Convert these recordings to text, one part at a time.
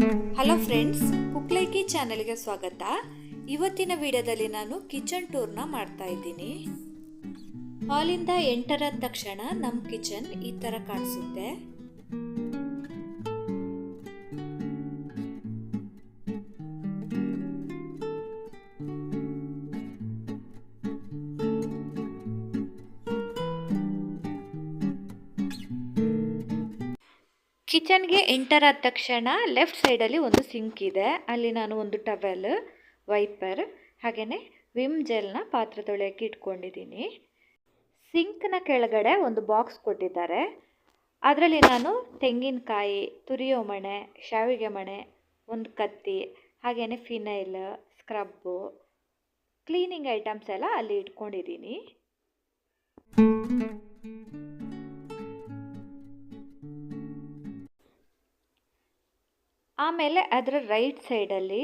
Hello friends, ಕುಕ್ಲೈಕಿ ಚಾನೆಲ್ಗೆ ಸ್ವಾಗತ. ಇವತ್ತಿನ ವಿಡಿಯೋದಲ್ಲಿ ನಾನು ಕಿಚನ್ ಟೂರ್ನ ಮಾಡ್ತಾ ಇದ್ದೀನಿ. ಹಾಲಿಂದ ಎಂಟರ ತಕ್ಷಣ ನಮ್ಮ ಕಿಚನ್ ಈ ಥರ ಕಾಣಿಸುತ್ತೆ. ಕಿಚನ್ಗೆ ಎಂಟರ್ ಆದ ತಕ್ಷಣ ಲೆಫ್ಟ್ ಸೈಡಲ್ಲಿ ಒಂದು ಸಿಂಕ್ ಇದೆ. ಅಲ್ಲಿ ನಾನು ಒಂದು ಟವೆಲ್, ವೈಪರ್ ಹಾಗೆಯೇ ವಿಮ್ ಜೆಲ್ನ ಪಾತ್ರೆ ತೊಳೆಯೋಕ್ಕೆ ಇಟ್ಕೊಂಡಿದ್ದೀನಿ. ಸಿಂಕ್ನ ಕೆಳಗಡೆ ಒಂದು ಬಾಕ್ಸ್ ಕೊಟ್ಟಿದ್ದಾರೆ. ಅದರಲ್ಲಿ ನಾನು ತೆಂಗಿನಕಾಯಿ ತುರಿಯೋ ಮಣೆ ಶಾವಿಗೆ ಮಣೆ ಒಂದು ಕತ್ತಿ ಹಾಗೆಯೇ ಫಿನೈಲ್, ಸ್ಕ್ರಬ್ಬು, ಕ್ಲೀನಿಂಗ್ ಐಟಮ್ಸ್ ಎಲ್ಲ ಅಲ್ಲಿ ಇಟ್ಕೊಂಡಿದ್ದೀನಿ. ಆಮೇಲೆ ಅದರ ರೈಟ್ ಸೈಡಲ್ಲಿ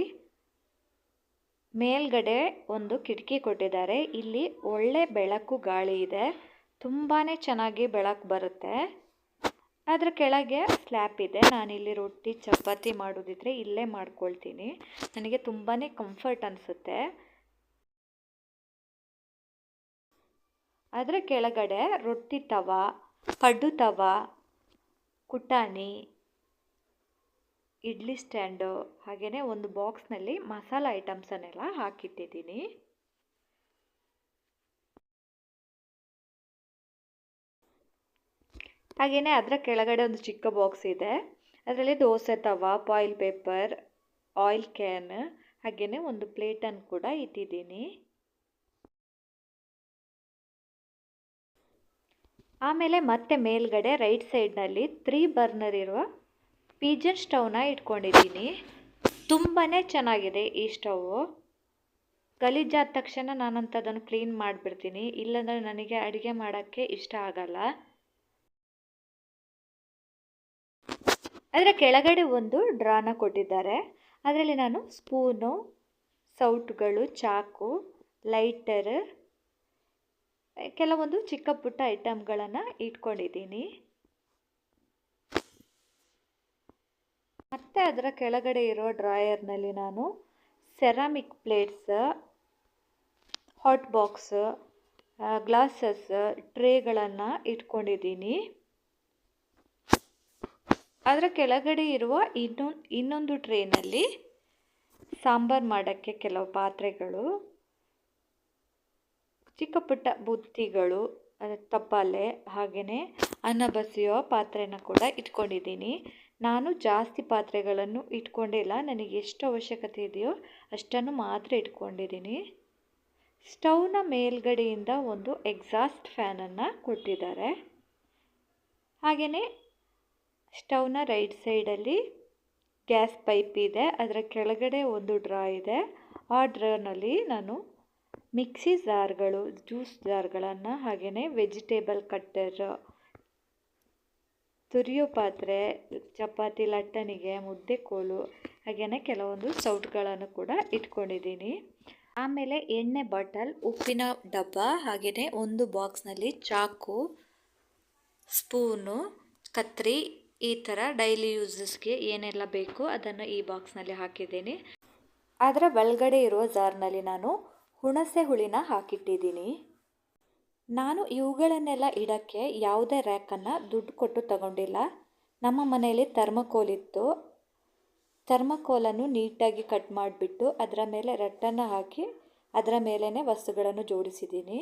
ಮೇಲ್ಗಡೆ ಒಂದು ಕಿಟಕಿ ಕೊಟ್ಟಿದ್ದಾರೆ. ಇಲ್ಲಿ ಒಳ್ಳೆ ಬೆಳಕು ಗಾಳಿ ಇದೆ. ತುಂಬಾ ಚೆನ್ನಾಗಿ ಬೆಳಕು ಬರುತ್ತೆ. ಅದರ ಕೆಳಗೆ ಸ್ಲ್ಯಾಪ್ ಇದೆ. ನಾನಿಲ್ಲಿ ರೊಟ್ಟಿ, ಚಪಾತಿ ಮಾಡೋದಿದ್ರೆ ಇಲ್ಲೇ ಮಾಡ್ಕೊಳ್ತೀನಿ. ನನಗೆ ತುಂಬಾ ಕಂಫರ್ಟ್ ಅನಿಸುತ್ತೆ. ಅದರ ಕೆಳಗಡೆ ರೊಟ್ಟಿ ತವ ಪಡ್ಡು ತವ, ಕುಟಾಣಿ ಇಡ್ಲಿ ಸ್ಟ್ಯಾಂಡು ಹಾಗೆಯೇ ಒಂದು ಬಾಕ್ಸ್ನಲ್ಲಿ ಮಸಾಲ ಐಟಮ್ಸನ್ನೆಲ್ಲ ಹಾಕಿಟ್ಟಿದ್ದೀನಿ. ಹಾಗೆಯೇ ಅದರ ಕೆಳಗಡೆ ಒಂದು ಚಿಕ್ಕ ಬಾಕ್ಸ್ ಇದೆ. ಅದರಲ್ಲಿ ದೋಸೆ ತವ ಪಾಯಿಲ್ ಪೇಪರ್ ಆಯಿಲ್ ಕ್ಯಾನ್ ಹಾಗೆಯೇ ಒಂದು ಪ್ಲೇಟನ್ನು ಕೂಡ ಇಟ್ಟಿದ್ದೀನಿ. ಆಮೇಲೆ ಮತ್ತೆ ಮೇಲ್ಗಡೆ ರೈಟ್ ಸೈಡ್ನಲ್ಲಿ ತ್ರೀ ಬರ್ನರ್ ಇರುವ ಪೀಜನ್ ಸ್ಟವ್ನ ಇಟ್ಕೊಂಡಿದ್ದೀನಿ. ತುಂಬಾ ಚೆನ್ನಾಗಿದೆ ಈ ಸ್ಟವ್ವು ಗಲೀಜಾದ ತಕ್ಷಣ ನಾನಂತ ಅದನ್ನು ಕ್ಲೀನ್ ಮಾಡಿಬಿಡ್ತೀನಿ. ಇಲ್ಲಾಂದರೆ ನನಗೆ ಅಡುಗೆ ಮಾಡೋಕ್ಕೆ ಇಷ್ಟ ಆಗಲ್ಲ. ಅದರ ಕೆಳಗಡೆ ಒಂದು ಡ್ರಾನ ಕೊಟ್ಟಿದ್ದಾರೆ. ಅದರಲ್ಲಿ ನಾನು ಸ್ಪೂನು, ಸೌಟ್ಗಳು, ಚಾಕು, ಲೈಟರ್, ಕೆಲವೊಂದು ಚಿಕ್ಕ ಪುಟ್ಟ ಐಟಮ್ಗಳನ್ನು ಇಟ್ಕೊಂಡಿದ್ದೀನಿ. ಮತ್ತು ಅದರ ಕೆಳಗಡೆ ಇರೋ ಡ್ರಾಯರ್ನಲ್ಲಿ ನಾನು ceramic plates hot box glasses ಟ್ರೇಗಳನ್ನು ಇಟ್ಕೊಂಡಿದ್ದೀನಿ. ಅದರ ಕೆಳಗಡೆ ಇರುವ ಇನ್ನೊಂದು ಇನ್ನೊಂದು ಟ್ರೇನಲ್ಲಿ ಸಾಂಬಾರು ಮಾಡೋಕ್ಕೆ ಕೆಲವು ಪಾತ್ರೆಗಳು ಚಿಕ್ಕ ಪುಟ್ಟ ಬುತ್ತಿಗಳು ತಪ್ಪಾಲೆ ಹಾಗೆಯೇ ಅನ್ನ ಬಸಿಯೋ ಪಾತ್ರೆನ ಕೂಡ ಇಟ್ಕೊಂಡಿದ್ದೀನಿ. ನಾನು ಜಾಸ್ತಿ ಪಾತ್ರೆಗಳನ್ನು ಇಟ್ಕೊಂಡಿಲ್ಲ ನನಗೆ ಎಷ್ಟು ಅವಶ್ಯಕತೆ ಇದೆಯೋ ಅಷ್ಟನ್ನು ಮಾತ್ರ ಇಟ್ಕೊಂಡಿದ್ದೀನಿ. ಸ್ಟವ್ನ ಮೇಲ್ಗಡೆಯಿಂದ ಒಂದು ಎಕ್ಸಾಸ್ಟ್ ಫ್ಯಾನನ್ನು ಕೊಟ್ಟಿದ್ದಾರೆ. ಹಾಗೆಯೇ ಸ್ಟೌವ್ನ ರೈಟ್ ಸೈಡಲ್ಲಿ ಗ್ಯಾಸ್ ಪೈಪ್ ಇದೆ. ಅದರ ಕೆಳಗಡೆ ಒಂದು ಡ್ರಾ ಇದೆ. ಆ ಡ್ರಾನಲ್ಲಿ ನಾನು ಮಿಕ್ಸಿ ಜಾರ್ಗಳು, ಜ್ಯೂಸ್ ಜಾರ್ಗಳನ್ನು ಹಾಗೆಯೇ ವೆಜಿಟೇಬಲ್ ಕಟ್ಟರ್ ತುರಿಯೋ ಪಾತ್ರೆ, ಚಪಾತಿ ಲಟ್ಟಣಿಗೆ ಮುದ್ದೆ ಕೋಲು ಹಾಗೆಯೇ ಕೆಲವೊಂದು ಸೌಟ್ಗಳನ್ನು ಕೂಡ ಇಟ್ಕೊಂಡಿದ್ದೀನಿ. ಆಮೇಲೆ ಎಣ್ಣೆ ಬಾಟಲ್, ಉಪ್ಪಿನ ಡಬ್ಬ ಹಾಗೆಯೇ ಒಂದು ಬಾಕ್ಸ್ನಲ್ಲಿ ಚಾಕು, ಸ್ಪೂನು, ಕತ್ರಿ, ಈ ಥರ ಡೈಲಿ ಯೂಸಸ್ಗೆ ಏನೆಲ್ಲ ಬೇಕು ಅದನ್ನು ಈ ಬಾಕ್ಸ್ನಲ್ಲಿ ಹಾಕಿದ್ದೀನಿ. ಅದರ ಒಳಗಡೆ ಇರುವ ಜಾರ್ನಲ್ಲಿ ನಾನು ಹುಣಸೆ ಹುಳಿನ ಹಾಕಿಟ್ಟಿದ್ದೀನಿ. ನಾನು ಇವುಗಳನ್ನೆಲ್ಲ ಇಡೋಕ್ಕೆ ಯಾವುದೇ ರ್ಯಾಕನ್ನು ದುಡ್ಡು ಕೊಟ್ಟು ತಗೊಂಡಿಲ್ಲ. ನಮ್ಮ ಮನೆಯಲ್ಲಿ ಥರ್ಮಕೋಲ್ ಇತ್ತು. ಥರ್ಮಕೋಲನ್ನು ನೀಟಾಗಿ ಕಟ್ ಮಾಡಿಬಿಟ್ಟು ಅದರ ಮೇಲೆ ರಟ್ಟನ್ನು ಹಾಕಿ ಅದರ ಮೇಲೇ ವಸ್ತುಗಳನ್ನು ಜೋಡಿಸಿದ್ದೀನಿ.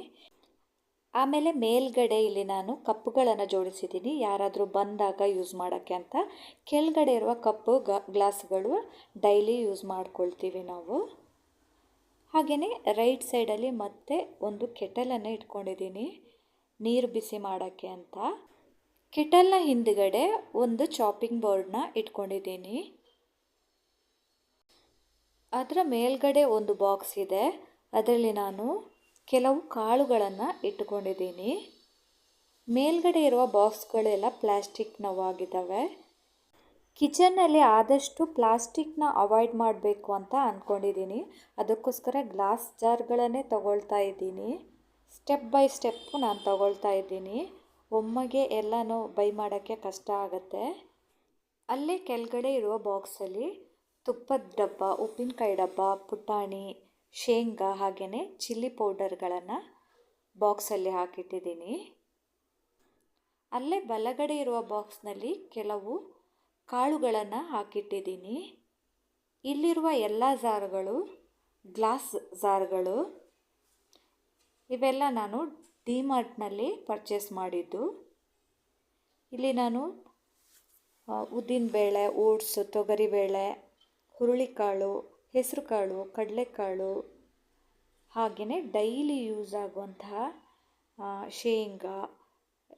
ಆಮೇಲೆ ಮೇಲ್ಗಡೆ ಇಲ್ಲಿ ನಾನು ಕಪ್ಪುಗಳನ್ನು ಜೋಡಿಸಿದ್ದೀನಿ. ಯಾರಾದರೂ ಬಂದಾಗ ಯೂಸ್ ಮಾಡೋಕ್ಕೆ ಅಂತ. ಕೆಳಗಡೆ ಇರುವ ಕಪ್ಪು ಗ್ಲಾಸ್ಗಳು ಡೈಲಿ ಯೂಸ್ ಮಾಡ್ಕೊಳ್ತೀವಿ ನಾವು. ಹಾಗೆಯೇ ರೈಟ್ ಸೈಡಲ್ಲಿ ಮತ್ತೆ ಒಂದು ಕೆಟಲನ್ನು ಇಟ್ಕೊಂಡಿದ್ದೀನಿ, ನೀರು ಬಿಸಿ ಮಾಡೋಕ್ಕೆ ಅಂತ. ಕೆಟಲ್ನ ಹಿಂದುಗಡೆ ಒಂದು ಚಾಪಿಂಗ್ ಬೋರ್ಡ್ನ ಇಟ್ಕೊಂಡಿದ್ದೀನಿ. ಅದರ ಮೇಲ್ಗಡೆ ಒಂದು ಬಾಕ್ಸ್ ಇದೆ, ಅದರಲ್ಲಿ ನಾನು ಕೆಲವು ಕಾಳುಗಳನ್ನು ಇಟ್ಟುಕೊಂಡಿದ್ದೀನಿ ಮೇಲ್ಗಡೆ ಇರುವ ಬಾಕ್ಸ್ಗಳೆಲ್ಲ ಪ್ಲ್ಯಾಸ್ಟಿಕ್ನವಾಗಿದ್ದಾವೆ ಕಿಚನ್ನಲ್ಲಿ ಆದಷ್ಟು ಪ್ಲಾಸ್ಟಿಕ್ನ ಅವಾಯ್ಡ್ ಮಾಡಬೇಕು ಅಂತ ಅಂದ್ಕೊಂಡಿದ್ದೀನಿ ಅದಕ್ಕೋಸ್ಕರ ಗ್ಲಾಸ್ ಜಾರ್ಗಳನ್ನೇ ತಗೊಳ್ತಾ ಇದ್ದೀನಿ. ಸ್ಟೆಪ್ ಬೈ ಸ್ಟೆಪ್ಪು ನಾನು ತಗೊಳ್ತಾ ಇದ್ದೀನಿ. ಒಮ್ಮೆಗೆ ಎಲ್ಲನೂ ಬೈ ಮಾಡೋಕ್ಕೆ ಕಷ್ಟ ಆಗುತ್ತೆ. ಅಲ್ಲೇ ಕೆಳಗಡೆ ಇರುವ ಬಾಕ್ಸಲ್ಲಿ ತುಪ್ಪದ ಡಬ್ಬ, ಉಪ್ಪಿನಕಾಯಿ ಡಬ್ಬ, ಪುಟಾಣಿ, ಶೇಂಗಾ ಹಾಗೆಯೇ ಚಿಲ್ಲಿ ಪೌಡರ್ಗಳನ್ನು ಬಾಕ್ಸಲ್ಲಿ ಹಾಕಿಟ್ಟಿದ್ದೀನಿ. ಅಲ್ಲೇ ಬಲಗಡೆ ಇರುವ ಬಾಕ್ಸ್ನಲ್ಲಿ ಕೆಲವು ಕಾಳುಗಳನ್ನು ಹಾಕಿಟ್ಟಿದ್ದೀನಿ. ಇಲ್ಲಿರುವ ಎಲ್ಲ ಜಾರ್ಗಳು, ಗ್ಲಾಸ್ ಜಾರ್ಗಳು, ಇವೆಲ್ಲ ನಾನು ಡಿಮಾರ್ಟ್ನಲ್ಲಿ ಪರ್ಚೇಸ್ ಮಾಡಿದ್ದು. ಇಲ್ಲಿ ನಾನು ಉದ್ದಿನಬೇಳೆ ಓಟ್ಸ್ ತೊಗರಿಬೇಳೆ ಹುರುಳಿಕಾಳು, ಹೆಸರುಕಾಳು, ಕಡಲೆಕಾಳು ಹಾಗೆಯೇ ಡೈಲಿ ಯೂಸ್ ಆಗುವಂತಹ ಶೇಂಗಾ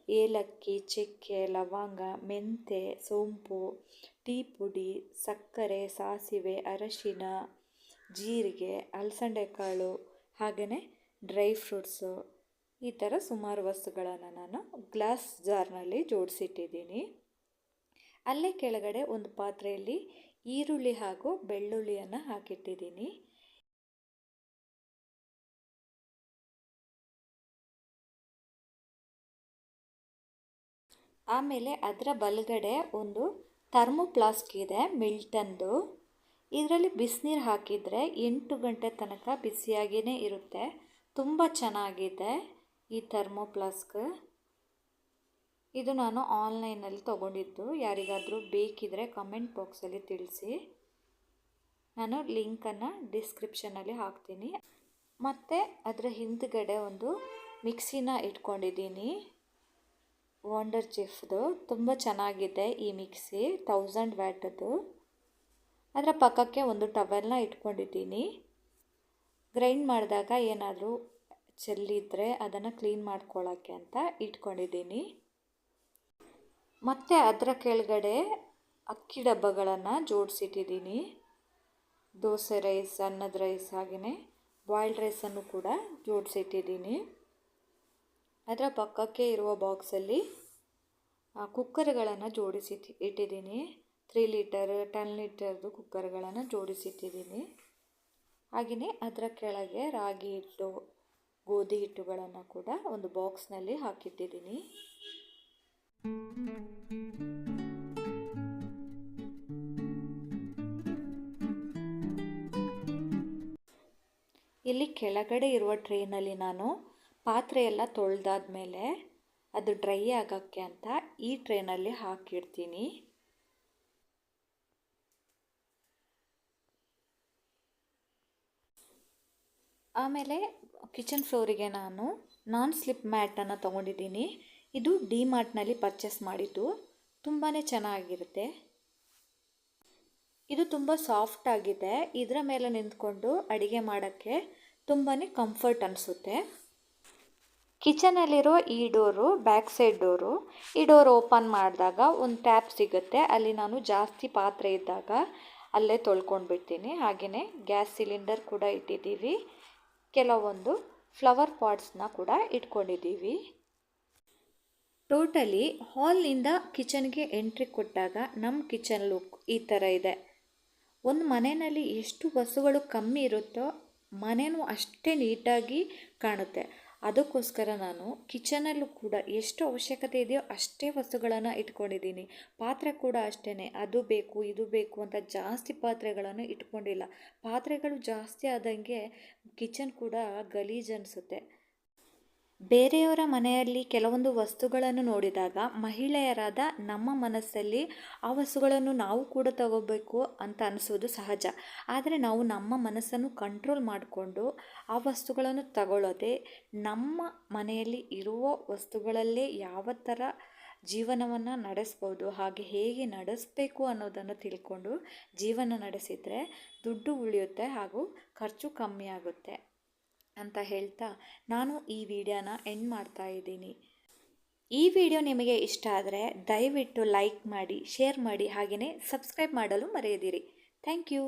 ಏಲಕ್ಕಿ, ಚಕ್ಕೆ, ಲವಂಗ, ಮೆಂತೆ, ಸೋಂಪು ಟೀ ಪುಡಿ ಸಕ್ಕರೆ, ಸಾಸಿವೆ, ಅರಶಿನ, ಜೀರಿಗೆ ಅಲಸಂದೆ ಕಾಳು ಹಾಗೆಯೇ ಡ್ರೈ ಫ್ರೂಟ್ಸು. ಈ ಥರ ಸುಮಾರು ವಸ್ತುಗಳನ್ನು ನಾನು ಗ್ಲಾಸ್ ಜಾರ್ನಲ್ಲಿ ಜೋಡಿಸಿಟ್ಟಿದ್ದೀನಿ. ಅಲ್ಲೇ ಕೆಳಗಡೆ ಒಂದು ಪಾತ್ರೆಯಲ್ಲಿ ಈರುಳ್ಳಿ ಹಾಗೂ ಬೆಳ್ಳುಳ್ಳಿಯನ್ನು ಹಾಕಿಟ್ಟಿದ್ದೀನಿ. ಆಮೇಲೆ ಅದರ ಬಲಗಡೆ ಒಂದು ಥರ್ಮೋಪ್ಲಾಸ್ಕ್ ಇದೆ ಮಿಲ್ಟನ್ದು. ಇದರಲ್ಲಿ ಬಿಸಿನೀರು ಹಾಕಿದರೆ ಎಂಟು ಗಂಟೆ ತನಕ ಬಿಸಿಯಾಗಿಯೇ ಇರುತ್ತೆ. ತುಂಬ ಚೆನ್ನಾಗಿದೆ ಈ ಥರ್ಮೋಪ್ಲಾಸ್ಕ್. ಇದು ನಾನು ಆನ್ಲೈನಲ್ಲಿ ತೊಗೊಂಡಿದ್ದು. ಯಾರಿಗಾದರೂ ಬೇಕಿದ್ರೆ ಕಮೆಂಟ್ ಬಾಕ್ಸಲ್ಲಿ ತಿಳಿಸಿ. ನಾನು ಲಿಂಕನ್ನು ಡಿಸ್ಕ್ರಿಪ್ಷನಲ್ಲಿ ಹಾಕ್ತೀನಿ. ಮತ್ತು ಅದರ ಹಿಂದ್ಗಡೆ ಒಂದು ಮಿಕ್ಸಿನ ಇಟ್ಕೊಂಡಿದ್ದೀನಿ. ವಾಂಡರ್ ಚಿಫ್ದು ತುಂಬ ಚೆನ್ನಾಗಿದೆ ಈ ಮಿಕ್ಸಿ. ತೌಸಂಡ್ ವ್ಯಾಟದ್ದು ಅದರ ಪಕ್ಕಕ್ಕೆ ಒಂದು ಟವೆಲ್ನ ಇಟ್ಕೊಂಡಿದ್ದೀನಿ. ಗ್ರೈಂಡ್ ಮಾಡಿದಾಗ ಏನಾದರೂ ಚೆಲ್ಲಿದ್ರೆ ಅದನ್ನು ಕ್ಲೀನ್ ಮಾಡ್ಕೊಳ್ಳೋಕ್ಕೆ ಅಂತ ಇಟ್ಕೊಂಡಿದ್ದೀನಿ. ಮತ್ತು ಅದರ ಕೆಳಗಡೆ ಅಕ್ಕಿ ಡಬ್ಬಗಳನ್ನು ಜೋಡಿಸಿಟ್ಟಿದ್ದೀನಿ. ದೋಸೆ ರೈಸ್ ಅನ್ನದ ರೈಸ್ ಹಾಗೆಯೇ ಬಾಯ್ಲ್ಡ್ ರೈಸನ್ನು ಕೂಡ ಜೋಡಿಸಿಟ್ಟಿದ್ದೀನಿ. ಅದರ ಪಕ್ಕಕ್ಕೆ ಇರುವ ಬಾಕ್ಸಲ್ಲಿ ಕುಕ್ಕರ್ಗಳನ್ನು ಜೋಡಿಸಿ ಇಟ್ಟಿದ್ದೀನಿ. ತ್ರೀ ಲೀಟರ್, ಟೆನ್ ಲೀಟರ್ದು ಕುಕ್ಕರ್ಗಳನ್ನು ಜೋಡಿಸಿಟ್ಟಿದ್ದೀನಿ. ಹಾಗೆಯೇ ಅದರ ಕೆಳಗೆ ರಾಗಿ ಹಿಟ್ಟು, ಗೋಧಿ ಹಿಟ್ಟುಗಳನ್ನು ಕೂಡ ಒಂದು ಬಾಕ್ಸ್ನಲ್ಲಿ ಹಾಕಿಟ್ಟಿದ್ದೀನಿ. ಇಲ್ಲಿ ಕೆಳಗಡೆ ಇರುವ ಟ್ರೇನಲ್ಲಿ ನಾನು ಪಾತ್ರೆ ಎಲ್ಲ ತೊಳೆದಾದ್ಮೇಲೆ ಅದು ಡ್ರೈ ಆಗೋಕ್ಕೆ ಅಂತ ಈ ಟ್ರೇನಲ್ಲಿ ಹಾಕಿಡ್ತೀನಿ. ಆಮೇಲೆ ಕಿಚನ್ ಫ್ಲೋರಿಗೆ ನಾನು ನಾನ್ ಸ್ಲಿಪ್ ಮ್ಯಾಟನ್ನು ತೊಗೊಂಡಿದ್ದೀನಿ. ಇದು ಡಿ ಮಾರ್ಟ್ನಲ್ಲಿ ಪರ್ಚೇಸ್ ಮಾಡಿದ್ದು. ತುಂಬಾ ಚೆನ್ನಾಗಿರುತ್ತೆ. ಇದು ತುಂಬ ಸಾಫ್ಟ್ ಆಗಿದೆ. ಇದರ ಮೇಲೆ ನಿಂತ್ಕೊಂಡು ಅಡುಗೆ ಮಾಡೋಕ್ಕೆ ತುಂಬಾ ಕಂಫರ್ಟ್ ಅನಿಸುತ್ತೆ. ಕಿಚನಲ್ಲಿರೋ ಈ ಡೋರು, ಬ್ಯಾಕ್ ಸೈಡ್ ಡೋರು, ಈ ಡೋರ್ ಓಪನ್ ಮಾಡಿದಾಗ ಒಂದು ಟ್ಯಾಪ್ ಸಿಗುತ್ತೆ. ಅಲ್ಲಿ ನಾನು ಜಾಸ್ತಿ ಪಾತ್ರೆ ಇದ್ದಾಗ ಅಲ್ಲೇ ತೊಳ್ಕೊಂಡು ಬಿಡ್ತೀನಿ. ಹಾಗೆಯೇ ಗ್ಯಾಸ್ ಸಿಲಿಂಡರ್ ಕೂಡ ಇಟ್ಟಿದ್ದೀವಿ. ಕೆಲವೊಂದು ಫ್ಲವರ್ ಪಾಟ್ಸ್ನ ಕೂಡ ಇಟ್ಕೊಂಡಿದ್ದೀವಿ. ಟೋಟಲಿ ಹಾಲ್ನಿಂದ ಕಿಚನ್ಗೆ ಎಂಟ್ರಿ ಕೊಟ್ಟಾಗ ನಮ್ಮ ಕಿಚನ್ ಲುಕ್ ಈ ಥರ ಇದೆ. ಒಂದು ಮನೆಯಲ್ಲಿ ಎಷ್ಟು ವಸ್ತುಗಳು ಕಮ್ಮಿ ಇರುತ್ತೋ ಮನೆಯೂ ಅಷ್ಟೇ ನೀಟಾಗಿ ಕಾಣುತ್ತೆ. ಅದಕ್ಕೋಸ್ಕರ ನಾನು ಕಿಚನಲ್ಲೂ ಕೂಡ ಎಷ್ಟು ಅವಶ್ಯಕತೆ ಇದೆಯೋ ಅಷ್ಟೇ ವಸ್ತುಗಳನ್ನು ಇಟ್ಕೊಂಡಿದ್ದೀನಿ. ಪಾತ್ರೆ ಕೂಡ ಅಷ್ಟೇ ಅದು ಬೇಕು, ಇದು ಬೇಕು ಅಂತ ಜಾಸ್ತಿ ಪಾತ್ರೆಗಳನ್ನು ಇಟ್ಕೊಂಡಿಲ್ಲ. ಪಾತ್ರೆಗಳು ಜಾಸ್ತಿ ಆದಂಗೆ ಕಿಚನ್ ಕೂಡ ಗಲೀಜು ಅನಿಸುತ್ತೆ. ಬೇರೆಯವರ ಮನೆಯಲ್ಲಿ ಕೆಲವೊಂದು ವಸ್ತುಗಳನ್ನು ನೋಡಿದಾಗ ಮಹಿಳೆಯರಾದ ನಮ್ಮ ಮನಸ್ಸಲ್ಲಿ ಆ ವಸ್ತುಗಳನ್ನು ನಾವು ಕೂಡ ತಗೋಬೇಕು ಅಂತ ಅನಿಸೋದು ಸಹಜ. ಆದರೆ ನಾವು ನಮ್ಮ ಮನಸ್ಸನ್ನು ಕಂಟ್ರೋಲ್ ಮಾಡಿಕೊಂಡು ಆ ವಸ್ತುಗಳನ್ನು ತಗೊಳ್ಳೋದೆ ನಮ್ಮ ಮನೆಯಲ್ಲಿ ಇರುವ ವಸ್ತುಗಳಲ್ಲೇ ಯಾವ ಥರ ಜೀವನವನ್ನು ನಡೆಸ್ಬೋದು, ಹಾಗೆ ಹೇಗೆ ನಡೆಸಬೇಕು ಅನ್ನೋದನ್ನು ತಿಳ್ಕೊಂಡು ಜೀವನ ನಡೆಸಿದರೆ ದುಡ್ಡು ಉಳಿಯುತ್ತೆ ಹಾಗೂ ಖರ್ಚು ಕಮ್ಮಿ ಆಗುತ್ತೆ. ಅಂತ ಹೇಳ್ತಾ ನಾನು ಈ ವಿಡಿಯೋನ ಎಂಡ್ ಮಾಡ್ತಾ ಇದ್ದೀನಿ. ಈ ವಿಡಿಯೋ ನಿಮಗೆ ಇಷ್ಟ ಆದರೆ ದಯವಿಟ್ಟು ಲೈಕ್ ಮಾಡಿ ಶೇರ್ ಮಾಡಿ ಹಾಗೆಯೇ ಸಬ್ಸ್ಕ್ರೈಬ್ ಮಾಡಲು ಮರೆಯದಿರಿ. Thank you